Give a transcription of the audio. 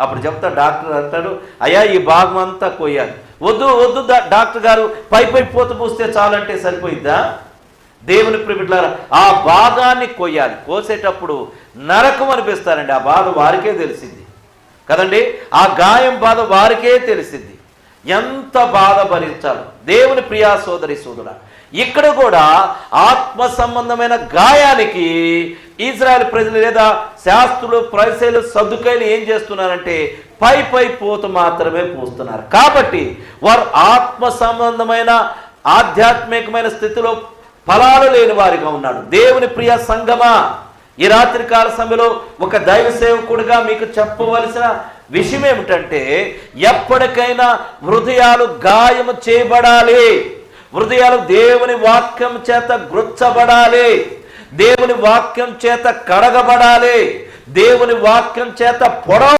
అప్పుడు చెప్తా డాక్టర్ అంటాడు అయ్యా ఈ భాగం అంతా కొయ్యాలి. వద్దు వద్దు డాక్టర్ గారు పై పై పూత పూస్తే చాలంటే సరిపోయిద్దా? దేవుని ప్రిమిట్లారా ఆ భాగాన్ని కొయ్యాలి. కోసేటప్పుడు నరకం అనిపిస్తారండి ఆ బాధ వారికే తెలిసింది. కదండి? ఆ గాయం బాధ వారికే తెలిసింది. ఎంత బాధ భరించాలి దేవుని ప్రియా సోదరి సోదర ఇక్కడ కూడా ఆత్మ సంబంధమైన గాయానికి ఇజ్రాయెల్ ప్రజలు లేదా శాస్త్రులు ప్రజలు సదుకైలు ఏం చేస్తున్నారంటే పై పై పూత మాత్రమే పూస్తున్నారు. కాబట్టి వారు ఆత్మ సంబంధమైన ఆధ్యాత్మికమైన స్థితిలో ఫలాలు లేని వారిగా ఉన్నాడు. దేవుని ప్రియ సంగమా ఈ రాత్రి కాల సమయంలో ఒక దైవ సేవకుడిగా మీకు చెప్పవలసిన విషయం ఏమిటంటే ఎప్పటికైనా హృదయాలు గాయము చేయబడాలి. హృదయాలు దేవుని వాక్యం చేత గృచ్చబడాలి. దేవుని వాక్యం చేత కడగబడాలి. దేవుని వాక్యం చేత పొడవ